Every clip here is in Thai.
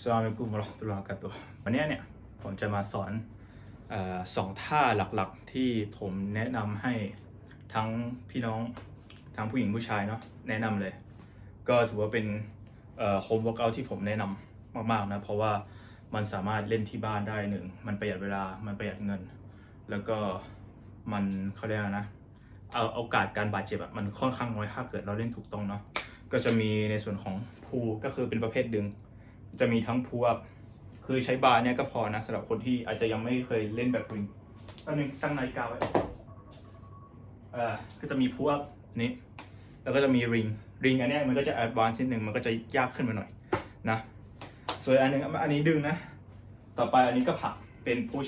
สลามอะลัยกุมราะห์มะตุลากาตุฮ์วันนี้เนี่ยผมจะมาสอนออสองท่าหลักๆที่ผมแนะนำให้ทั้งพี่น้องทั้งผู้หญิงผู้ชายเนาะแนะนำเลย ก็ถือว่าเป็นโฮมเวิร์กอัที่ผมแนะนำมากๆนะ เพราะว่ามันสามารถเล่นที่บ้านได้หนึ่ง มันประหยัดเวลา มันประหยัดเงิน แล้วก็มันเขาเรียกนะ เอาโอกาสการบาดเจ็บอะมันค่อนข้างน้อยถ้าเกิดเราเล่นถูกต้องเนาะ ก็จะมีในส่วนของพูก็คือเป็นประเภทดึง จะมีทั้งพูอัพคือใช้บาร์เนี่ยก็พอนะสำหรับคนที่อาจจะยังไม่เคยเล่นแบบริงตอนนึงตั้งนาฬิกาไว้เอ่อก็จะมีพูอัพนี้ แล้วก็จะมีริงริงอันเนี้ยมันก็จะแอดวานซ์นิดหนึ่งมันก็จะยากขึ้นมาหน่อยนะส่วนอันหนึงอันนี้ดึงนะ ต่อไปอันนี้ก็ผลักเป็นพุช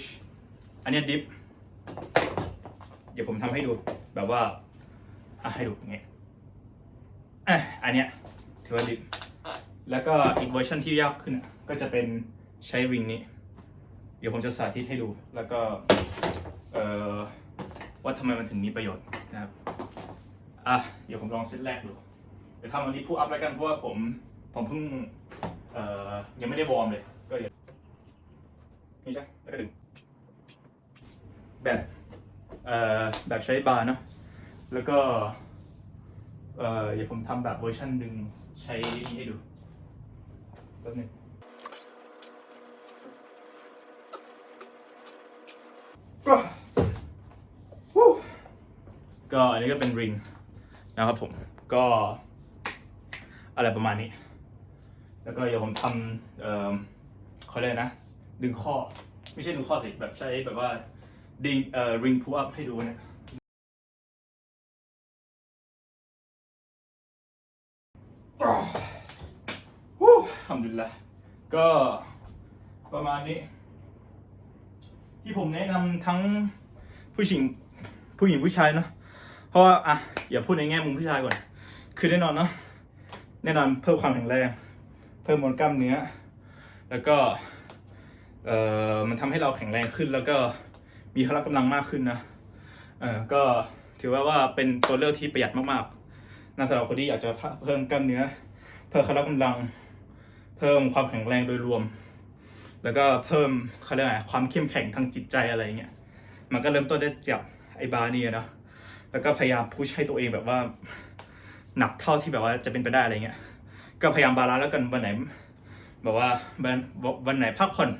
อันเนี้ดิฟเดี๋ยวผมทำให้ดูแบบว่าอะให้ดูอย่างเงี้ยอะอันเนี้ยถือว่าดิฟ แล้วก็อีกเวอร์ชันที่ยากขึ้นก็จะเป็นใช้ริงนี้ เดี๋ยวผมจะสาธิตให้ดู แล้วก็ว่าทำไมมันถึงมีประโยชน์นะครับ อะ เดี๋ยวผมลองเซตแรกดู เดี๋ยวทำอันนี้พูดอัพแล้วกันเพราะว่าผม ผมเพิ่งยังไม่ได้วอร์มเลย ก็เดี๋ยวนี่ใช่ แล้วก็ดึง แบบแบบใช้บาร์เนาะ แล้วก็เอ่อเดี๋ยวผมทำแบบเวอร์ชันดึงใช้นี่ให้ดู ป๊บนึงก็วู้ก็อันนี้ก็เป็นริงนะครับผมก็ อะไรประมาณนี้ แล้วก็เดี๋ยวผมทำเอ่อเขาเรียกนะ ดึงข้อ ไม่ใช่ดึงข้อสิแบบใช้แบบว่าดึงเอ่อริงพูอัพให้ดูเนี่ย ทำดุลิลละก็ประมาณนี้ ที่ผมแนะนำทั้งผู้หญิงผู้หญิงผู้ชายเนาะเพราะว่าอะอย่าพูดในแง่มุมผู้ชายก่อน คือแน่นอนเนาะแน่นอนเพิ่มความแข็งแรง เพิ่มมวลกล้ามเนื้อ แล้วก็เอ่อมันทำให้เราแข็งแรงขึ้น แล้วก็มีพละกำลังมากขึ้นนะเออก็ถือว่าว่าเป็นตัวเลือกที่ประหยัดมากๆนะสำหรับคนที่อยากจะเพิ่มกล้ามเนื้อ เพิ่มพละกำลัง เพิ่มความแข็งแรงโดยรวม แล้วก็เพิ่มเขาเรียกไรความเข้มแข็งทางจิตใจอะไรเงี้ยมันก็เริ่มต้นได้จากไอ้บาร์นี่เนาะแล้วก็พยายามพุชให้ตัวเองแบบว่า หนักเท่าที่แบบว่าจะเป็นไปได้อะไรเงี้ยก็พยายามบาลานซ์แล้วกันวันไหนแบบว่าวันวันไหนพักผ่อน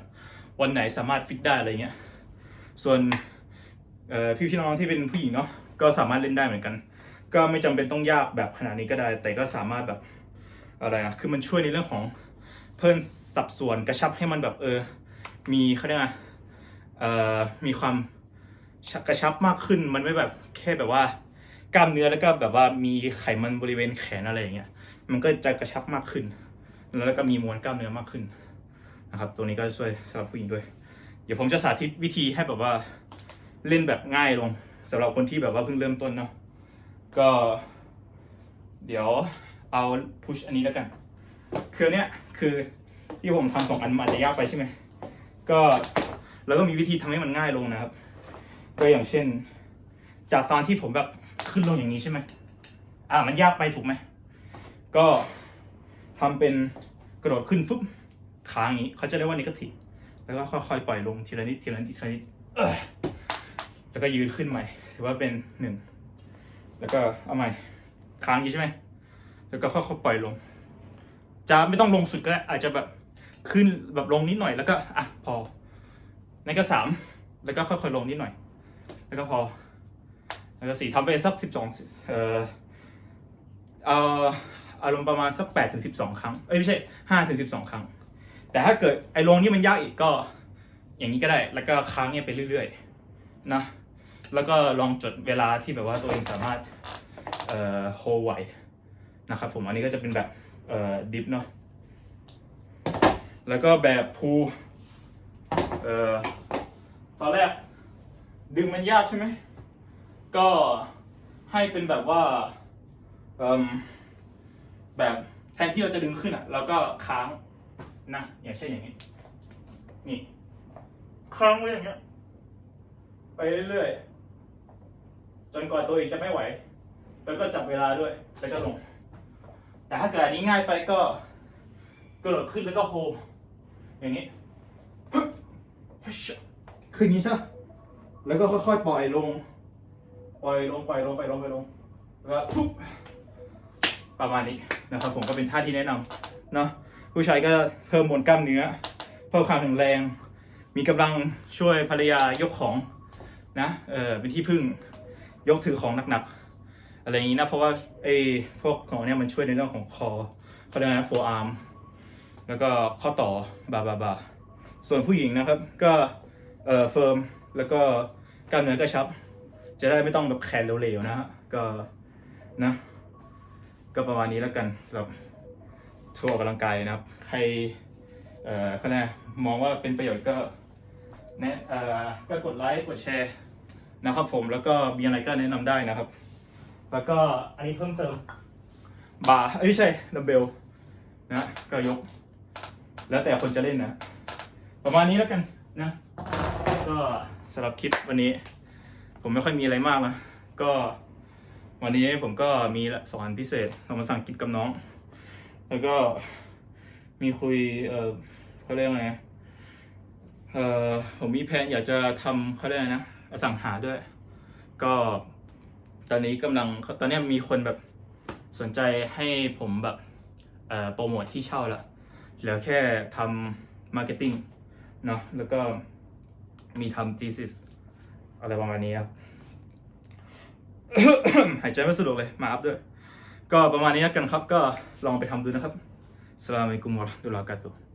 วันไหนสามารถฟิตได้อะไรเงี้ยส่วนพี่พี่น้องที่เป็นผู้หญิงเนาะก็สามารถเล่นได้เหมือนกัน ก็ไม่จำเป็นต้องยากแบบขนาดนี้ก็ได้ แต่ก็สามารถแบบอะไรอะคือมันช่วยในเรื่องของ เพิ่มสัดส่วนกระชับให้มันแบบเออ มีเขาเรียกว่าเอ่อมีความกกระชับมากขึ้นมันไม่แบบแค่แบบว่ากล้ามเนื้อแล้วก็แบบว่ามีไขมันบริเวณแขนอะไรอย่างเงี้ย มันก็จะกระชับมากขึ้น แล้วก็มีมวลกล้ามเนื้อมากขึ้นนะครับ ตัวนี้ก็ช่วยสำหรับผู้หญิงด้วย เดี๋ยวผมจะสาธิตวิธีให้แบบว่าเล่นแบบง่ายลงสำหรับคนที่แบบว่าเพิ่งเริ่มต้นเนาะก็ เดี๋ยวเอาพุชอันนี้แล้วกัน คือเนี้ยคือที่ผมทำสองอันมันอาจจะยากไปใช่ไหมก็แล้วก็มีวิธีทำให้มันง่ายลงนะครับ ก็อย่างเช่น จากตอนที่ผมแบบขึ้นลงอย่างนี้ใช่ไหมอ่ามันยากไปถูกไหมก็ทำเป็นกระโดดขึ้นฟึบค้างอย่างนี้เขาจะเรียกว่านิกทีแล้วก็ค่อยๆปล่อยลงทีละนิดทีละนิดทีละนิดเอ้ยแล้วก็ยืนขึ้นใหม่ ถือว่าเป็นหนึ่งแล้วก็เอาใหม่ค้างอยู่ใช่ไหมแล้วก็ค่อยๆปล่อยลง จะไม่ต้องลงสุดก็ได้อาจจะแบบขึ้นแบบลงนิดหน่อยแล้วก็อะพอนั่นก็สามแล้วก็ค่อยๆลงนิดหน่อย แล้วก็พอ แล้วก็สี่ทำไปสักสิบสองเอ่อเอ่ออารมณ์ประมาณสักแปดถึงสิบสองครั้งเอ้ยไม่ใช่ห้าถึงสิบสองครั้ง แต่ถ้าเกิดไอ้ลงนี่มันยากอีกก็อย่างนี้ก็ได้ แล้วก็ค้างเนี่ยไปเรื่อยๆนะแล้วก็ลองจดเวลาที่แบบว่าตัวเองสามารถเอ่อโฮไหวนะครับผมอันนี้ก็จะเป็นแบบ เอ่อดิฟเนาะแล้วก็แบบพูเอ่อตอนแรก ดึงมันยากใช่ไหม ก็ให้เป็นแบบว่าเอ่มแบบแทนที่เราจะดึงขึ้นอะเราก็ค้างนะอย่างเช่นอย่างนี้ นี่ค้างไว้อย่างเงี้ยไปเรื่อยๆจนกว่าตัวเองจะไม่ไหว แล้วก็จับเวลาด้วยแล้วก็ลง ถ้าเกิดอันนี้ง่ายไปก็กระโดดขึ้นแล้วก็โฮมอย่างนี้ขึ้นอย่างนี้ใช่ปะแล้วก็ค่อยๆปล่อยลง ปล่อยลงปล่อยลงปล่อยลงปล่อยลงแล้วก็ปุ๊บประมาณนี้นะครับ ผมก็เป็นท่าที่แนะนำเนาะผู้ชายก็เพิ่มมวลกล้ามเนื้อเพิ่มความแข็งแรง มีกำลังช่วยภรรยายกของนะเออเป็นที่พึ่งยกถือของหนักๆ อะไรอย่างนี้นะ เพราะว่าไอ้พวกของเนี่ยมันช่วยในเรื่องของคอเขาเรียกนะ forearm แล้วก็ข้อต่อบาบาบาส่วนผู้หญิงนะครับ ก็เอ่อเฟิร์มแล้วก็กล้ามเนื้อกระชับ จะได้ไม่ต้องแบบแขนเหลวๆนะฮะก็นะก็ประมาณนี้แล้วกันสำหรับทัวร์ออกกำลังกายนะครับ ใครเอ่อเขาเรียกอะไรมองว่าเป็นประโยชน์ก็แนะเอ่อก็กดไลค์กดแชร์นะครับผมแล้วก็มีอะไรก็แนะนำได้นะครับ แล้วก็อันนี้เพิ่มเติมบาร์เอ้ยไม่ใช่ดัมเบลนะก็ยก แล้วแต่คนจะเล่นนะ ประมาณนี้แล้วกันนะ ก็สำหรับคลิปวันนี้ ผมไม่ค่อยมีอะไรมากนะ ก็วันนี้ผมก็มีสอนพิเศษสอนภาษาอังกฤษกับน้อง แล้วก็มีคุย เออเขาเรียกว่าไงเออผมมีแผนอยากจะทำเขาเรียกไรนะอสังหาด้วย ก็ ตอนนี้กำลังตอนนี้มีคนแบบสนใจให้ผมแบบโปรโมทที่เช่าละเหลือแค่ทำมาร์เก็ตติ้งเนาะแล้วก็มีทำ thesis อะไรประมาณนี้ครับ หายใจไม่สะดวกเลย มาอัพด้วย ก็ประมาณนี้กันครับ ก็ลองไปทำดูนะครับสลามัยกุมวะตุลลอฮ์วะบะเรากาตุ